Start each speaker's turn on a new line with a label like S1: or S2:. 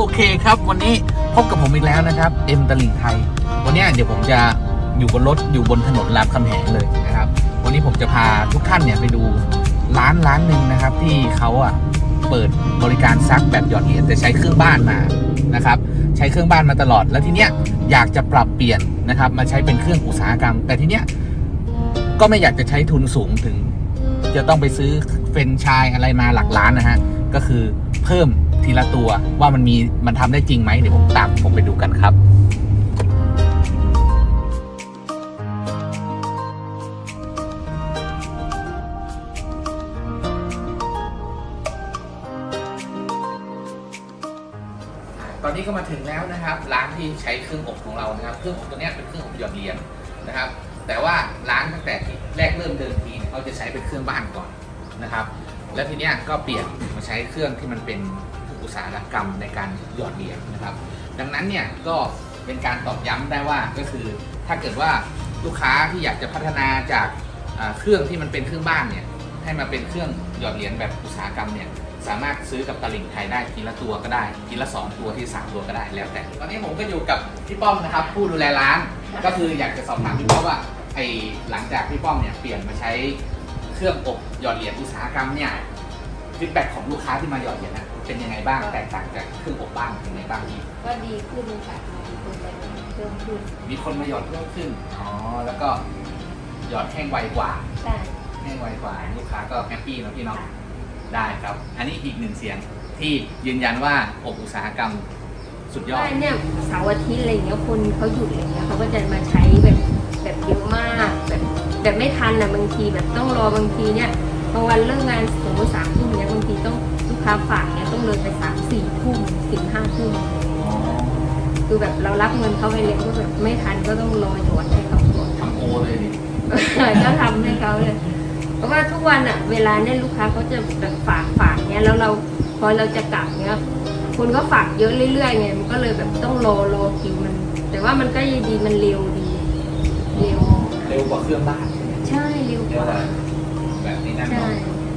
S1: โอเคครับ วันนี้พบกับผมอีกแล้วนะครับเอ็มตลิ่งไทย วันนี้เดี๋ยวผมจะอยู่บนรถอยู่บนถนนรามคำแหงเลยนะครับ วันนี้ผมจะพาทุกท่านเนี่ยไปดูร้านร้านหนึ่งนะครับ ที่เขาอะเปิดบริการซักแบบหยอดเหรียญแต่ใช้เครื่องบ้านมานะครับใช้เครื่องบ้านมาตลอด แล้วทีเนี้ยอยากจะปรับเปลี่ยนนะครับมาใช้เป็นเครื่องอุตสาหกรรม แต่ทีเนี้ยก็ไม่อยากจะใช้ทุนสูงถึง จะต้องไปซื้อเฟรนชายอะไรมาหลักล้านนะฮะก็คือเพิ่ม ทีละตัวว่ามันมีมันทำได้จริงไหมเดี๋ยวผมตามผมไปดูกันครับตอนนี้ก็มาถึงแล้วนะครับ ร้านที่ใช้เครื่องอบของเรานะครับ เครื่องอบตัวนี้เป็นเครื่องอบหยอดเหรียญนะครับ แต่ว่าร้านตั้งแต่แรกเริ่มเดิมทีเนี่ยเขาจะใช้เป็นเครื่องบ้านก่อนนะครับ แล้วทีเนี้ยก็เปลี่ยนมาใช้เครื่องที่มันเป็น อุตสาหกรรมในการหยอดเหรียญนะครับ ดังนั้นเนี่ยก็เป็นการตอกย้ำได้ว่าก็คือถ้าเกิดว่าลูกค้าที่อยากจะพัฒนาจากเครื่องที่มันเป็นเครื่องบ้านเนี่ยให้มาเป็นเครื่องหยอดเหรียญแบบอุตสาหกรรมเนี่ยสามารถซื้อกับตลิ่งไทยได้ทีละตัวก็ได้ทีละสองตัวทีละสามตัวก็ได้แล้วแต่ ตอนนี้ผมก็อยู่กับพี่ป้อมนะครับ ผู้ดูแลร้าน ก็คืออยากจะสอบถามพี่ป้อมว่าไอหลังจากพี่ป้อมเนี่ยเปลี่ยนมาใช้เครื่องอบหยอดเหรียญอุตสาหกรรมเนี่ย ฟีดแบ็ของลูกค้าที่มาหยอดเหรียญนะเป็นยังไงบ้างแตกต่างจากเครื่องอบบ้านเป็นยังไงบ้างพี่
S2: ก็ดีขึ้นค่ะมีคนไปเพิ่มขึ้น
S1: มีคนมาหยอดเพิ่มขึ้นอ๋อแล้วก็หยอดแห้งไวกว่า
S2: ใช่
S1: แห้งไวกว่าลูกค้าก็แฮปปี้เนาะพี่เนาะได้ครับ อันนี้อีกหนึ่งเสียงที่ยืนยันว่าอบอุตสาหกรรมสุดยอด
S2: ใช่เนี่ยเสาร์อาทิตย์อะไรเงี้ยคนเขาหยุดอะไรเงี้ยเขาก็จะมาใช้แบบแบบเยอะมากแบบแบบไม่ทันอะบางทีแบบต้องรอบางทีเนี่ย บางวันเลิกงานสมมติสามทุ่มเนี่ยบางทีต้องลูกค้าฝากเนี่ยต้องเลยไปสามสี่ทุ่มสี่ห้าทุ่ม
S1: อ๋อ
S2: คือแบบเรารับเงินเขาไปเลยก็แบบไม่ทันก็ต้องรอหยอดให้เขาก่อน
S1: ทำโอเลยดิ
S2: ก็ทำให้เขาเลย เพราะว่าทุกวันอะเวลาเนี่ยลูกค้าเขาจะแบบฝากฝากเนี่ยแล้วเราพอเราจะกลับเนี่ยคุณก็ฝากเยอะเรื่อยๆไงมันก็เลยแบบต้องรอรอคิวมัน แต่ว่ามันก็ยังดีมันเร็วดี เร็ว
S1: เร็วกว่าเครื่องบ้านใช่ไหม
S2: ใช่เร็ว
S1: เร็
S2: ก
S1: ว
S2: ว่าก
S1: ว่า แบบนี้นั่น
S2: ใช่
S1: เนาะ